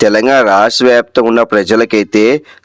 తెలంగాణ రాష్ట్ర వ్యాప్తంగా ఉన్న ప్రజలకైతే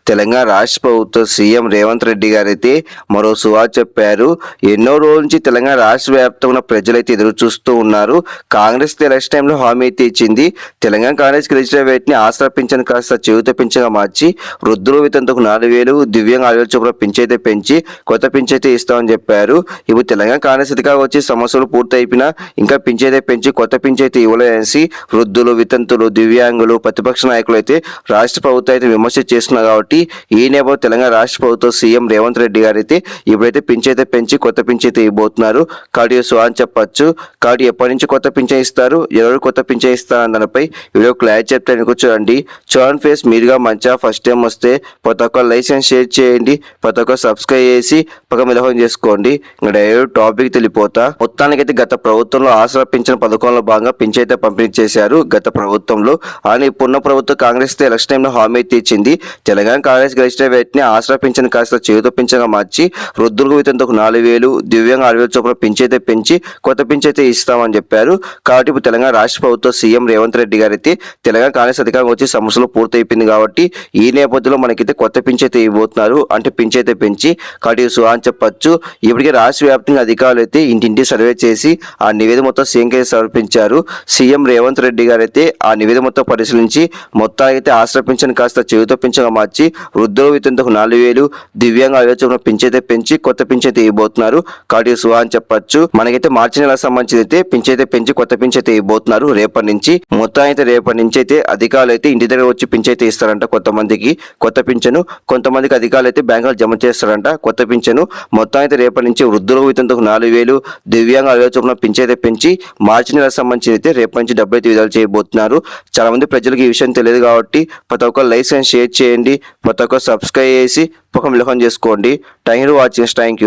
తెలంగాణ రాష్ట్ర ప్రభుత్వ సీఎం రేవంత్ రెడ్డి గారైతే మరో సువా చెప్పారు. ఎన్నో రోజుల నుంచి తెలంగాణ రాష్ట్ర వ్యాప్తంగా ఉన్న ప్రజలైతే ఎదురు చూస్తూ ఉన్నారు. కాంగ్రెస్ ఎలక్షన్ టైంలో హామీ అయితే ఇచ్చింది. తెలంగాణ కాంగ్రెస్ గెలిచిన వేటిని ఆసరా పింఛన్ కాస్త చెవిత పింఛన్గా మార్చి వృద్ధులు వితంతకు నాలుగు వేలు దివ్యాంగ ఆరు వేల చొప్పున పింఛైతే పెంచి కొత్త పింఛైతే ఇస్తామని చెప్పారు. ఇప్పుడు తెలంగాణ కాంగ్రెస్ అధికారం వచ్చి సమస్యలు పూర్తయిపోయినా ఇంకా పింఛైతే పెంచి కొత్త పింఛైతే ఇవ్వలేసి వృద్ధులు వితంతులు దివ్యాంగులు ప్రతిపక్ష నాయకులు అయితే రాష్ట్ర ప్రభుత్వం అయితే విమర్శ చేస్తున్నారు కాబట్టి ఈ నేపథ్యం తెలంగాణ రాష్ట్ర ప్రభుత్వం సీఎం రేవంత్ రెడ్డి గారు అయితే ఇప్పుడైతే పింఛైతే పెంచి కొత్త పింఛైతే ఇవ్వబోతున్నారు. కాబట్టి సో అని చెప్పచ్చు. కాబట్టి ఎప్పటి నుంచి కొత్త పింఛ ఇస్తారు? ఎవరు కొత్త పింఛ ఇస్తారు అన్న దానిపై వీడియో క్లారిటీ చెప్తాను కూర్చోండి చూడండి. ఫేస్ మీరుగా మంచిగా ఫస్ట్ టైం వస్తే ప్రతి ఒక్క లైసెన్స్ షేర్ చేయండి. ప్రతి ఒక్క సబ్స్క్రైబ్ చేసి పక్క మిలహం చేసుకోండి. ఇంకా డైరెక్ట్ టాపిక్ తెలిపోతా మొత్తానికైతే గత ప్రభుత్వంలో ఆసరా పింఛన్ పథకంలో భాగంగా పింఛన్ అయితే పంపిణీ చేశారు గత ప్రభుత్వంలో. అని ఇప్పుడున్న ప్రభుత్వం కాంగ్రెస్ ఎలక్షన్ టైంలో హామీ అయితే ఇచ్చింది తెలంగాణ కాంగ్రెస్ గెలిచిన వ్యక్తిని ఆసరా పింఛన్ కాస్త చేతు పింఛన్గా మార్చి వృద్ధులకు వితంతకు నాలుగు వేలు దివ్యాంగ ఆరు వేలు చొప్పున పింఛైతే పెంచి కొత్త పింఛైతే ఇస్తామని చెప్పారు. కాబట్టి ఇప్పుడు తెలంగాణ రాష్ట్ర ప్రభుత్వం సీఎం రేవంత్ రెడ్డి గారు అయితే తెలంగాణ కాంగ్రెస్ అధికారం వచ్చి సమస్యలు పూర్తయిపోయింది కాబట్టి ఈ నేపథ్యంలో మనకైతే కొత్త పింఛైతే ఇవ్వబోతున్నారు. అంటే పింఛైతే పెంచి కాబట్టి సుహాన్ చెప్పచ్చు. ఇప్పటికే రాష్ట్ర వ్యాప్తంగా అధికారులు అయితే ఇంటింటి సర్వే చేసి ఆ నివేదిక మొత్తం సీఎంకే సమర్పించారు. సీఎం రేవంత్ రెడ్డి గారు అయితే ఆ నివేదిక మొత్తం పరిశీలించి మొత్తానికి అయితే ఆశ్రయ పింఛన్ కాస్త చెవితో పింఛన్గా మార్చి వృద్ధుల వితంతకు నాలుగు వేలు దివ్యాంగ ఆలోచన పింఛైతే పెంచి కొత్త పింఛైతే ఇవ్వబోతున్నారు. కాబట్టి సుహా అని చెప్పొచ్చు. మనకైతే మార్చి నెల సంబంధించి అయితే పింఛైతే పెంచి కొత్త పింఛైతే ఇవ్వబోతున్నారు. రేపటి నుంచి మొత్తం అయితే రేపటి నుంచి అయితే అధికారులు అయితే ఇంటి దగ్గర వచ్చి పింఛైతే ఇస్తారంట కొంతమందికి కొత్త పింఛను. కొంతమందికి అధికారులు అయితే బ్యాంకులు జమ చేస్తారంట కొత్త పింఛను. మొత్తం అయితే రేపటి నుంచి వృద్ధుల వితంతకు నాలుగు వేలు దివ్యాంగ ఆలోచన పింఛైతే పెంచి మార్చి నెల సంబంధించి అయితే రేపటి నుంచి డబ్బులు అయితే విడుదల చేయబోతున్నారు. చాలా మంది ప్రజలకు ఈ విషయం తెలియదు కాబట్టి ప్రతి ఒక్క లైసెన్స్ షేర్ చేయండి. ప్రతి ఒక్క సబ్స్క్రైబ్ చేసి ఒక మిలకం చేసుకోండి. Thank you watching. Thank you